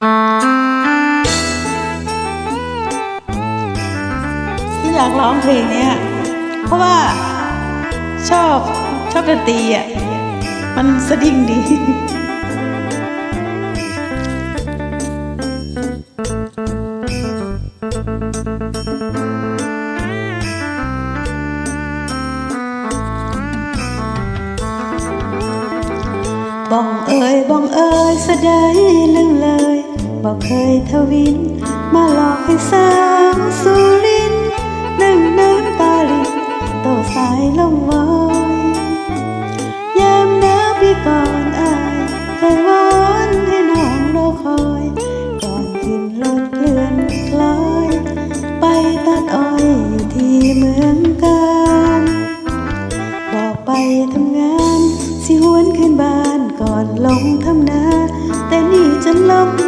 ที่อยากร้องเพลงเนี้ยเพราะว่าชอบชอบดนตรีอะ มันสะดิ่งดีบ้องเอ่ยบ้องเอ่ยสะใดลืมเลยบอกเคย ทวิน มาหลอกให้สาวสุรินทร์นั่งน้ำตาลินโตสายลมวอยยามหนาวปีก่อนอายเคยวอนให้น้องรอคอย ก่อนขึ้นรถเคลื่อนคล้อย ไปตัดอ้อยอยู่ที่เมืองการบอกไปทำงาน สิหวนขึ้นบ้านก่อนลงทำนาแต่นี่จะลมหนาวม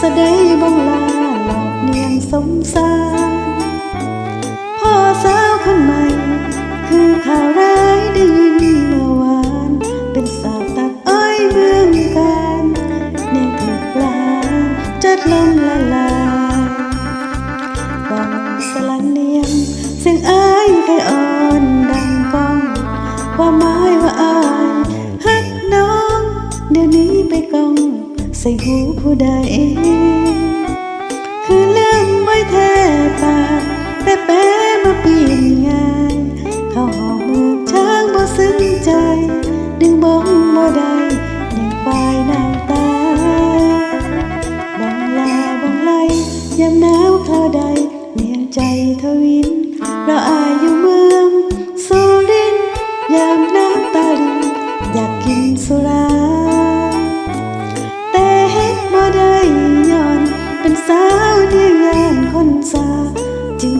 สะใดบังลาหลอกเนียงสมสารพ่อสาวคนใหม่ คือข่าวร้ายได้ยินเมื่อวาน เป็นสาวตัดอ้อยเมืองการเนียงถูกลาจัดลมละลายกองสลันเนียมเสียงอ้ายเคยอ่อนดังกองความ ใส่หูผู้ใด คือลืมไว้แท้ตาแต่แป๊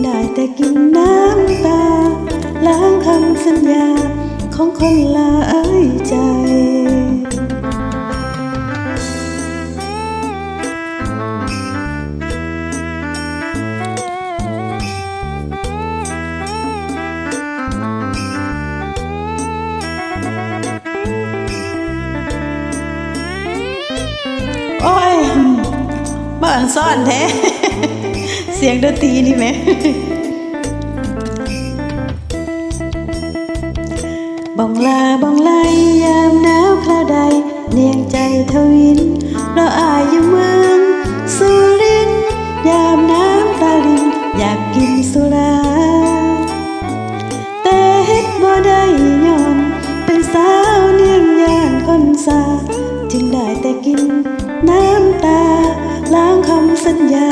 ได้แต่กินน้ำตา ล้างคำสัญญาของคนลายใจโอ้ยบ้านซ่อนแท้ เสียงดนตรีนี่ไหมบองลาบองไลยามหนาวคราใด เนียงใจทวินเราอายอยู่เมืองสุรินยามน้ำตาลินอยากกินสุราแต่เฮ็ดบ่ได้ยอมเป็นสาวเนียงยานคนสาจึงได้แต่กินน้ำตาล้างคำสัญญา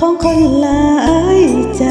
ของคนหลายใจ